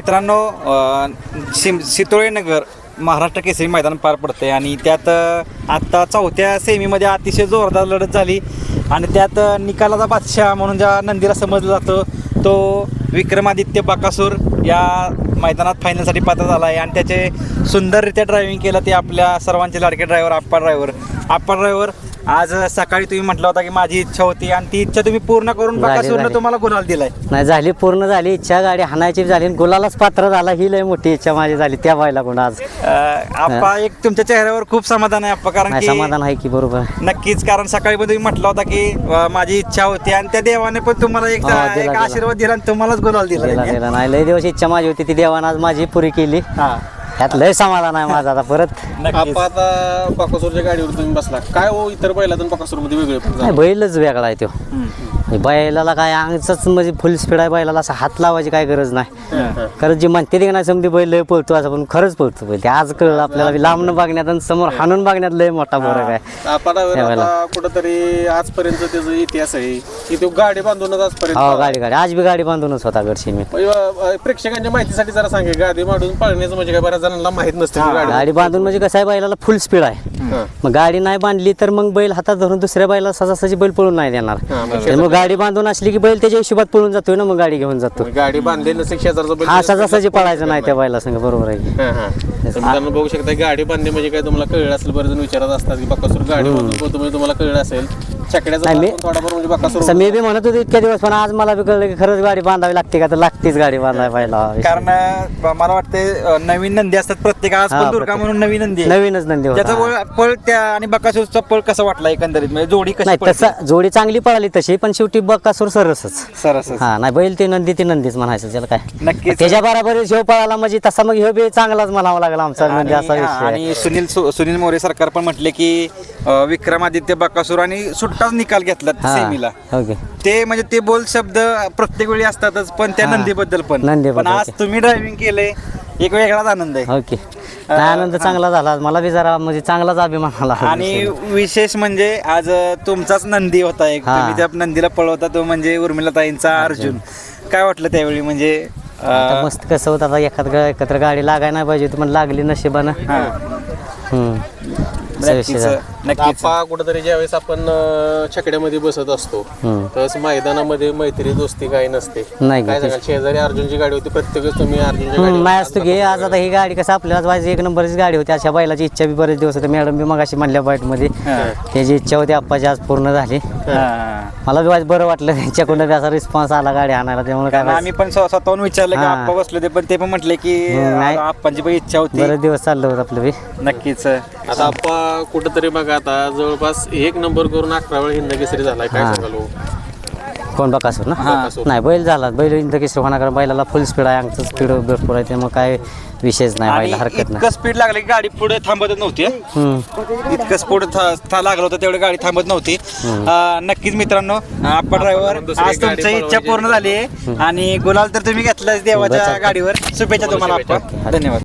मित्रांनो शिम सिम नगर महाराष्ट्र केसरी मैदान पार पडते आणि त्यात आत्ता चौथ्या सेमीमध्ये अतिशय जोरदार लढत झाली आणि त्यात निकालाचा बादशाह म्हणून ज्या नंदीला समजलं जातं तो विक्रमादित्य बाकासूर या मैदानात फायनलसाठी पात्र झाला आहे आणि त्याचे सुंदररित्या ड्रायव्हिंग केलं ते आपल्या सर्वांचे लाडके driver Appa driver Appa driver आज सकाळी तुम्ही म्हटलं होता की माझी इच्छा होती आणि ती इच्छा तुम्ही पूर्ण करून झाली, बाकासूरनं झाली. तुम्हाला गुलाल दिलाय. नाही झाली पूर्ण झाली. इच्छा गाडी हाणायची झाली आणि गुलालाच पात्र झाला. ही लय मोठी इच्छा माझी झाली त्या बायला कोण आज. अ, आप्पा एक तुमच्या चेहऱ्यावर खूप समाधान आहे आप्पा कारण नाही की समाधान आहे की बरोबर. नक्कीच कारण सकाळी पण तुम्ही म्हटलं होता की अ, माझी इच्छा होती आणि त्या देवाने पण तुम्हाला एक हो, दिला, एक दिला. आशीर्वाद दिला आणि तुम्हालाच गुलाल दिला. दिला त्यांनी. दिला. नाही लय दिवस इच्छा माझी होती ती देवानं आज माझी पुरी केली. हा. त्यात लय समाधान आहे माझं आता परत नक्कीच आता बाकासूरच्या गाडीवर तुम्ही बसला काय हो इतर बैलातून बाकासूरमध्ये वेगळे पण नाही झालं? बैलच वेगळा आहे तो हम्म. बैलाला काय अंगच म्हणजे फुल स्पीड आहे बैलाला असं हात लावायची काय गरज नाही. खरंच जे म्हणते ते नाही समधी बैल लय पळतो असं पण खरंच पळतो. बैल ते आज कळलं आपल्याला लांबनं बघण्यात आणि समोर हाणून बघण्यात लय मोठा फरक आहे. आपण कुठंतरी आजपर्यंत त्याचा इतिहास आहे की तो गाडी बांधूनच आजपर्यंत हो गाडी गाडी. आज बी गाडी बांधूनच होता घरची मी. म्हणजे, प्रेक्षकांच्या माहितीसाठी जरा सांगे गाडी मांडून पळण्याचं म्हणजे काय बऱ्याच जणांना माहीत नसते गाडी बांधून म्हणजे कसं आहे बैलाला फुल स्पीड आहे. मग गाडी नाही बांधली तर मग बैल हातात धरून दुसऱ्या बैला सजासजी बैल पळून नाही देणार. मग तर मग गाडी बांधून असली की बैल त्याच्या हिशोबात पळून जातोय ना मग गाडी घेऊन जातो. गाडी बांधली नसेल शेजारचा बैल हा सजासजी पळायचं नाही त्या बैला संग बरोबर आहे की. हं, हं. तर मित्रांनो बघू शकता गाडी बांधली म्हणजे काय तुम्हाला कळलं असेल बरेच जण विचारत असतात की बाकासूर गाडी बांधून पोहतो म्हणजे तुम्हाला कळलं असेल. छकड्याचा नाही, भाग मी- पण थोडाफार म्हणजे बाकासूर असं मी बी म्हणत होतो इतक्या दिवस पण आज मला बी कळलं की खरंच गाडी बांधावी लागते का? तर लागतेच गाडी बांधायला कारण अ, मला वाटते अ, नवीन नंदी असतात प्रत्येक आज हा, पण दुर्गा प्रत्येक. म्हणून नवीन नंदी आहे. नवीनच नंदी त्याचा होता पळ त्या आणि बकासूरचा पळ कसा वाटला एकंदरीत? म्हणजे जोडी कशी नाही पळते? तसा जोडी चांगली पळाली तशी पण शेवटी बक्कासूर सरसच. सरस हा नाही बैल ते नंदी ते नंदीच म्हणायचं त्याला काय? नक्कीच. त्याच्या बरोबर ह्यो पळाला म्हणजे तसा मग ह्यो बी चांगलाच म्हणावा लागला आमचा नंदी असा आणि- विषय. आणि सुनील सु- सुनील मोरे सरकार पण म्हटले की अ, विक्रमादित्य बकासूर आणि सुट्टाच निकाल घेतला हा सेमीला ओके ते म्हणजे ते बोल शब्द प्रत्येक वेळी असतातच पण त्या हा. नंदीबद्दल पण नंदीबद्दल, पण आज ओके. तुम्ही ड्रायव्हिंग केले एक वेगळाच आनंद आहे ओके नाही आनंद चांगला झाला मला बी जरा म्हणजे चांगलाच अभिमान आला आणि विशेष म्हणजे आज अ, तुमचाच नंदी होता एक हा. तुम्ही त्या नंदीला पळवता तो म्हणजे उर्मिला ताईंचा अर्जुन काय वाटलं त्यावेळी म्हणजे अ, आता मस्त कसं होतं आता एखाद एकत्र गाडी लागायला नाही पाहिजे होती पण लागली नशिबानं हा. हम्म. नक्कीच. नक्कीच. आपा कुठेतरी ज्यावेळेस आपण अं, छकड्यामध्ये बसत असतो हम्म. त्यावेळेस मैदानामध्ये मैत्री दोस्ती काही नसते. नाही काय? सांगाल? शेजारी अर्जुनची गाडी होती प्रत्येकच तुम्ही गाडीवर नाही असतो की आज आता ही गाडी कसं आपल्याला व्हायची एक नंबरची गाडी होती. अशा बैलाची इच्छा बी बरेच दिवस होते. मॅडम बी मगाशी म्हणल्या मध्ये हा. त्याची इच्छा होती आप्पाची आज पूर्ण झाली. हा. मला बी आज बरं वाटलं त्यांच्याकडून बी असा रिस्पॉन्स आला गाडी आणायला. त्यामुळे काय कारण आम्ही पण स्व- स्वतःहून विचारलं की हा. आप्पा बसले होते पण ते पण म्हटले की नाही. आप्पांची पण इच्छा होती. बरेच दिवस चाललं होतं आपलं बी. नक्कीच आता आपा कुठेतरी बघा आता जवळपास एक नंबर करून अकरा वेळा हिंद केसरी झालाय काय हा. सांगाल हो? कोण बकासूर ना बकासूर. नाही बैल झाला बैल इंद्रकेश्वर होणार कारण बैलाला फुल स्पीड आहे आमचं स्पीड भरपूर आहे त्यामुळे काय विषयच नाही आणि बैला हरकत नाही इतकं स्पीड लागलं की गाडी पुढे थांबतच नव्हती हं. हम्म. इतकं स्पीड लागलं होतं तेवढी गाडी थांबत नव्हती अं, नक्कीच मित्रांनो आपण ड्रायव्हर दुसरी आज गाडी तुमची इच्छा. पूर्ण झाली आहे आणि गुलाल तर तुम्ही घेतलाच देवाच्या. गाडीवर शुभेच्छा तुम्हाला शुभेच्छा. आपण धन्यवाद